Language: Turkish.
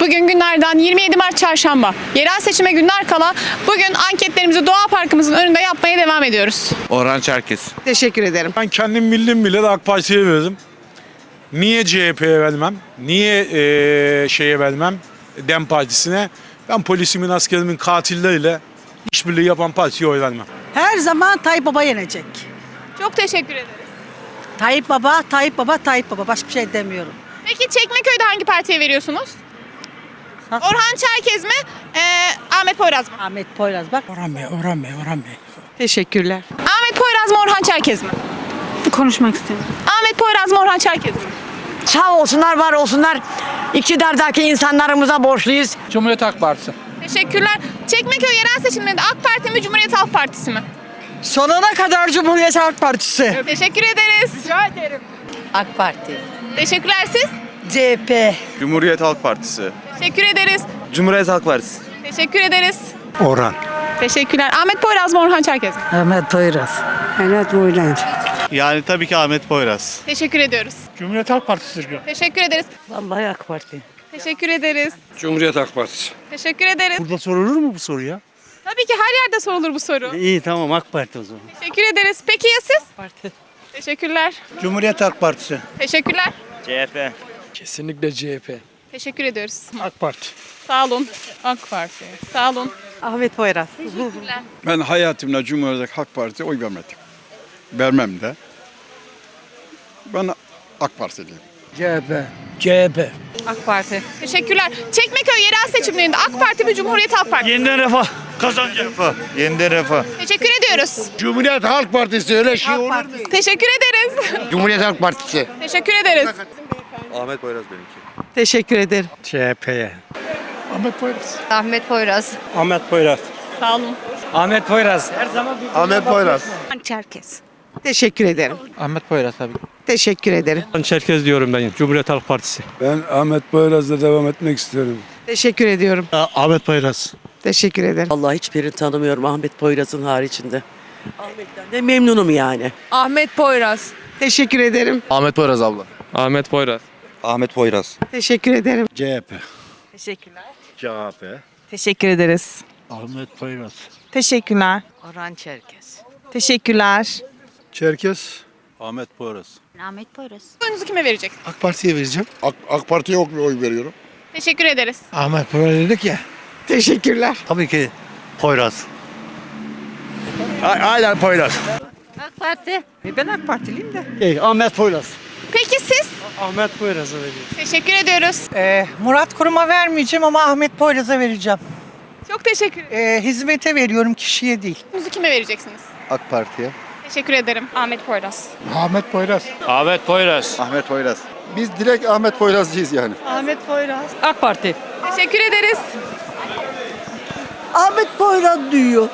Bugün günlerden 27 Mart Çarşamba. Yerel seçime günler kala bugün anketlerimizi Doğa Parkımızın önünde yapmaya devam ediyoruz. Orhan Çerkes. Teşekkür ederim. Ben kendim bildim bile de AK Parti'ye verdim. Niye CHP'ye vermem? Niye eee, şeye vermem? Dem Partisi'ne. Ben polisimin, askerimin katilleriyle işbirliği yapan partiye oy vermem. Her zaman Tayyip Baba yenecek. Çok teşekkür ederiz. Tayyip Baba, Tayyip Baba, Tayyip Baba. Başka bir şey demiyorum. Peki Çekmeköy'de hangi partiye veriyorsunuz? Ha? Orhan Çerkez mi? Ee, Ahmet Poyraz mı? Ahmet Poyraz bak. Orhan Bey, Orhan Bey, Orhan Bey. Teşekkürler. Ahmet Poyraz mı Orhan Çerkez mi? Konuşmak istiyorum. Ahmet Poyraz mı Orhan Çerkez mi? Sağ olsunlar, var olsunlar. İktidardaki insanlarımıza borçluyuz. Cumhuriyet Halk Partisi. Teşekkürler. Çekmeköy yerel seçimlerinde AK Parti mi Cumhuriyet Halk Partisi mi? Sonuna kadar Cumhuriyet Halk Partisi. Teşekkür ederiz. AK Parti. Teşekkürler siz. CHP. Cumhuriyet Halk Partisi. Teşekkür ederiz. Cumhuriyet Halk Partisi. Teşekkür ederiz. Orhan. Teşekkürler. Ahmet Poyraz mı Orhan Çerkez mi? Ahmet Poyraz. Ahmet Poyraz. Yani tabii ki Ahmet Poyraz. Teşekkür ediyoruz. Cumhuriyet Halk Partisi'dir. Teşekkür ederiz. Vallahi AK Parti. Teşekkür ederiz. Cumhuriyet Halk Partisi. Teşekkür ederiz. Burada sorulur mu bu soru ya? Tabii ki her yerde sorulur bu soru. İyi tamam AK Parti o zaman. Teşekkür ederiz. Peki ya siz? Parti. Teşekkürler. Cumhuriyet Halk Partisi. Teşekkürler. CHP. Kesinlikle CHP. Teşekkür ediyoruz. AK Parti. Sağ olun. AK Parti. Sağ olun. Ahmet Poyraz. Ben hayatımda Cumhuriyet Halk Parti'ye oy vermedim. Vermem de. Ben AK Partiliyim. CHP. CHP. AK Parti. Teşekkürler. Çekmeköy yerel seçimlerinde AK Parti mi Cumhuriyet Halk Partisi? mi? Yeniden refah. Kazanacak. Refah. Yeniden refah. Teşekkür ediyoruz. Cumhuriyet Halk Partisi öyle şey olur. Teşekkür ederiz. Cumhuriyet Halk Partisi. Teşekkür ederiz. Ahmet Poyraz benimki. Teşekkür ederim. CHP'ye. Ahmet Poyraz. Ahmet Poyraz. Ahmet Poyraz. Sağ olun. Ahmet Poyraz. Ahmet Poyraz. Çerkez. Teşekkür ederim. Ahmet Poyraz tabii. Teşekkür ederim. Çerkez diyorum ben. Cumhuriyet Halk Partisi. Ben Ahmet Poyraz'la devam etmek istiyorum. Teşekkür ediyorum. Ahmet Poyraz. Teşekkür ederim. Vallahi hiçbirini tanımıyorum Ahmet Poyraz'ın haricinde. Ahmet'ten de memnunum yani. Ahmet Poyraz. Teşekkür ederim. Ahmet Poyraz abla. Ahmet Poyraz. Ahmet Poyraz. Teşekkür ederim. CHP. Teşekkürler. CHP. Teşekkür ederiz. Ahmet Poyraz. Teşekkürler. Orhan Çerkes. Teşekkürler. Çerkes. Ahmet Poyraz. Ahmet Poyraz. Oyunuzu kime verecek? AK Parti'ye vereceğim. AK, AK Parti'ye oy veriyorum. Teşekkür ederiz. Ahmet Poyraz dedik ya. Teşekkürler. Tabii ki Poyraz. Aynen Poyraz. AK Parti. Ben AK Partiliyim de. Ey, Ahmet Poyraz. Ahmet Poyraz'a veriyorum. Teşekkür ediyoruz. Ee, Murat Kurum'a vermeyeceğim ama Ahmet Poyraz'a vereceğim. Çok teşekkür ederim. Ee, hizmete veriyorum kişiye değil. Oyunuzu kime vereceksiniz? AK Parti'ye. Teşekkür ederim. Ahmet Poyraz. Ahmet Poyraz. Ahmet Poyraz. Ahmet Poyraz. Biz direkt Ahmet Poyrazcıyız yani. Ahmet Poyraz. AK Parti. Teşekkür ederiz. Ahmet Poyraz diyor.